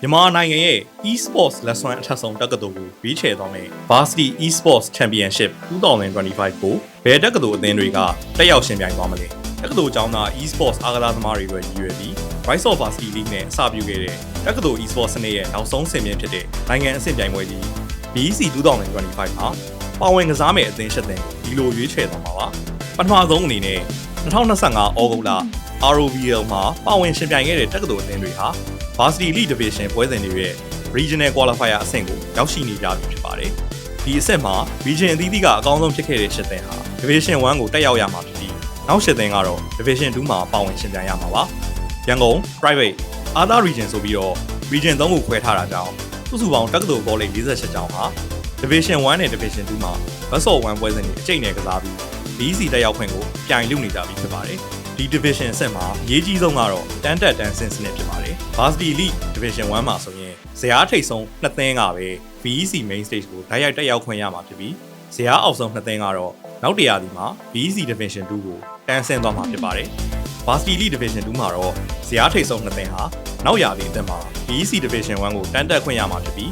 မြန်မာနိုင်ငံရဲ့ e-sports လက်စွမ်းအထက်ဆုံးတက္ကသိုလ်ကိုရွေးချယ်သွားမယ် Varsity e-sports Championship 2025ကိုဘယ်တက္ကသိုလ်အသင်းတွေကတက်ရောက်ရှင်ပြိုင်သွားမလဲတက္ကသိုလ်ကျောင်းသား e-sports အားကစားသမားတွေအတွက်ရည်ရွယ်ပြီး Rise of Varsity League နဲ့အစပြုခဲ့တဲ့တက္ကသိုလ် e-sports စနစ်ရဲ့နောက်ဆုံးဆင့်မြင့်ဖြစ်တဲ့နိုင်ငံအဆင့်ပြိုင်ပွဲကြီး BEC 2025မှာပါဝင်ကစားမယ့်အသင်းရှစ်သင်းဒီလိုရွေးချယ်သွားမှာပါပထမဆုံးအနေနဲ့2025ဩဂုတ်လ ROVL မှာပါဝင်ရှင်ပြိုင်ခဲ့တဲ့တက္ကသိုလ်အသင်းတွေဟာ Varsity League Division ပွဲစဉ်တွေရဲ့ Regional Qualifier အဆင့်ကိုရောက်ရှိနေကြပြီဖြစ်ပါတယ်။ဒီအဆင့်မှာ Region အသီးသီးကအကောင်းဆုံးဖြစ်ခဲ့တဲ့ရှစ်သင်းဟာ Division 1ကိုတက်ရောက်ရမှာဖြစ်ပြီးနောက်ရှစ်သင်းကတော့ Division 2မှာပါဝင်ရှင်ပြိုင်ရမှာပါ။ရန်ကုန် Private Other Region ဆိုပြီးတော့ Region 3ကိုခွဲထားတာကြောင့်စုစုပေါင်းတက္ကသိုလ်ကောလိပ်48ကျောင်းဟာ Division 1နဲ့ Division 2မှာ Best of 1ပွဲစဉ်တွေအကျိတ်နဲ့ကစားပြီး BC တက်ရောက်ခွင့်ကိုပြိုင်လူနေကြပြီဖြစ်ပါတယ်။ဒီ division အဆင့်မှာအရေးကြီးဆုံးကတော့တန်းတက်တန်းဆင်းစနစ်ဖြစ်ပါတယ်။ Varsity League Division 1မှာဆိုရင်ဇယားထိပ်ဆုံးနှစ်သင်းကပဲ VEC Main Stage ကိုဓာတ်ရိုက်တက်ရောက်ခွင့်ရမှာဖြစ်ပြီးဇယားအောက်ဆုံးနှစ်သင်းကတော့နောက်တရာဒီမှာ VEC Division 2ကိုတန်းဆင်းသွားမှာဖြစ်ပါတယ်။ Varsity League Division 2မှာတော့ဇယားထိပ်ဆုံးနှစ်သင်းဟာနောက်ရာဒီအသင်းမှာ VEC Division 1ကိုတန်းတက်ခွင့်ရမှာဖြစ်ပြီး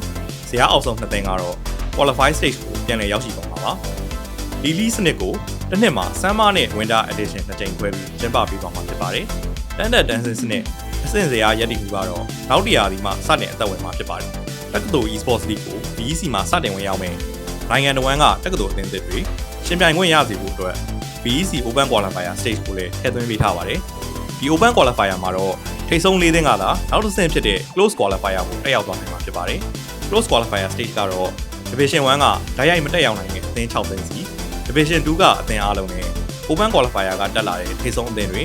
ဇယားအောက်ဆုံးနှစ်သင်းကတော့ Qualify Stage ကိုပြန်လည်ရောက်ရှိသွားမှာပါ။လီလီစနစ်ကိုတစ်နှစ်မှာ Summer နဲ့ Winter Edition နှစ်ကြိမ်ခွဲပြီးကျင်းပပေးသွားမှာဖြစ်ပါတယ်။တန်တက်တန်းစင်စနစ် အဆင့်စရာရည်တည်မှုကတော့နောက်တရာဒီမှာစတင်အသက်ဝင်မှာဖြစ်ပါတယ်။တက္ကသိုလ် e-sports league ကို BEC မှာစတင်ဝင်ရောက်မယ်။နိုင်ငံတော်ဝန်ကတက္ကသိုလ်အသင်းသစ်တွေရှင်ပြိုင်ခွင့်ရစေဖို့အတွက် BEC Open Qualifier Stage ကိုလည်းထည့်သွင်းပေးထားပါတယ်။ဒီ Open Qualifier မှာတော့ထိပ်ဆုံး၄သင်းကသာနောက်တစ်ဆင့်ဖြစ်တဲ့ Close Qualifier ကိုတက်ရောက်သွားနိုင်မှာဖြစ်ပါတယ်။ Close Qualifier Stage ကတော့ Division 1ကဓာတ်ရိုက်မတက်ရောက်နိုင်တဲ့အသင်း6သင်းစီ Division 2ကအသင်းအားလုံးနဲ့ Open Qualifier ကတက်လာတဲ့ထိပ်ဆုံးအသင်းတွေ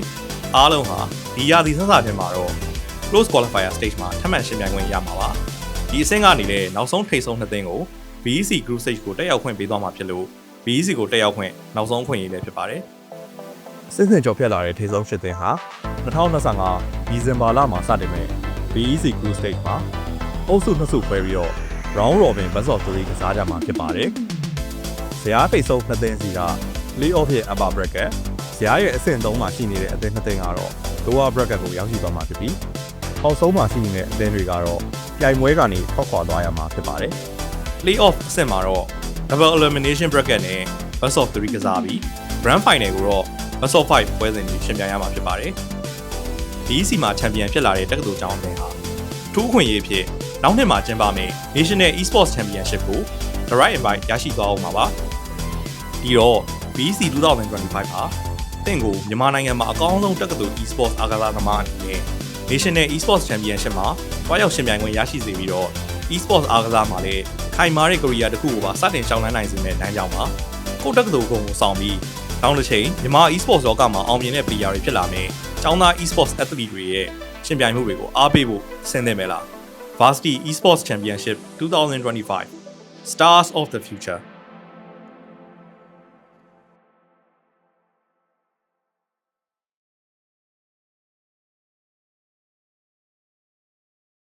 အားလုံးဟာဒီရာသီဆန်းစာတင်မှာတော့ Close Qualifier Stage မှာထပ်မံရှင်ပြိုင်ခွင့်ရမှာပါဒီအဆင့်ကနေလည်းနောက်ဆုံးထိပ်ဆုံးနှစ်သင်းကို BEC Group Stage ကိုတက်ရောက်ခွင့်ပေးသွားမှာဖြစ်လို့ BEC ကိုတက်ရောက်ခွင့်နောက်ဆုံးခွင့်ရလည်းဖြစ်ပါတယ်စစ်စင်ကျော်ဖြတ်လာတဲ့ထိဆုံးရှစ်သင်းဟာ2025ဒီဇင်ဘာလမှာစတင်မဲ့ BEC Group Stage မှာအုပ်စုနှစ်စုဖွဲပြီးတော့ Round Robin Best of 3ကစားကြမှာဖြစ်ပါတယ်။ဇယားထိပ်ဆုံးနှစ်သင်းစီက Play-off ရဲ့ Upper Bracket ဇယားရဲ့အဆင့်3မှာရှိနေတဲ့အသင်းနှစ်သင်းကတော့ Lower Bracket ကိုရောက်ရှိသွားမှာဖြစ်ပြီးအောက်ဆုံးမှာရှိနေတဲ့အသင်းတွေကတော့ပြိုင်ပွဲကနေထွက်ခွာသွားရမှာဖြစ်ပါတယ် Playoff အဆင့်မှာတော့ Double Elimination Bracket နဲ့ Best of 3ကစားပြီး Grand Final ကိုတော့ Best of 5ပွဲစဉ်ကြီးရှင်ပြိုင်ရမှာဖြစ်ပါတယ်။ BEC မှာချန်ပီယံဖြစ်လာတဲ့တက္ကသိုလ်ကျောင်းအသင်းဟာထူးအခွင့်အရေးအဖြစ်နောက်နှစ်မှာကျင်းပမယ့် National Esports Championship ကို The Right Invite ရရှိသွားအောင်ပါပါ။ဒီတော့ BEC 2025ဟာ တင့်ကိုမြန်မာနိုင်ငံမှာအကောင်းဆုံးတက္ကသိုလ် Esports အားကစားသမားအနေနဲ့ National Esports Championship မှာတွားရောက်ရှင်ပြိုင်ခွင့်ရရှိစေပြီးတော့ Esports အားကစားမှာလည်းခိုင်မာတဲ့ career တစ်ခုကိုပါစတင်ရှောင်လန်းနိုင်စေမယ့်လမ်းကြောင်းပါကိုယ့်တက္ကသိုလ်ကုန်းကိုဆောင်ပြီးနောက်တစ်ချိန်မြန်မာ Esports လောကမှာအောင်မြင်တဲ့ player တွေဖြစ်လာမယ်။ကျောင်းသား Esports athlete တွေရဲ့ရှင်ပြိုင်မှုတွေကိုအားပေးဖို့ဆင်းသင့်မယ်လား။ Varsity Esports Championship 2025 Stars of the Future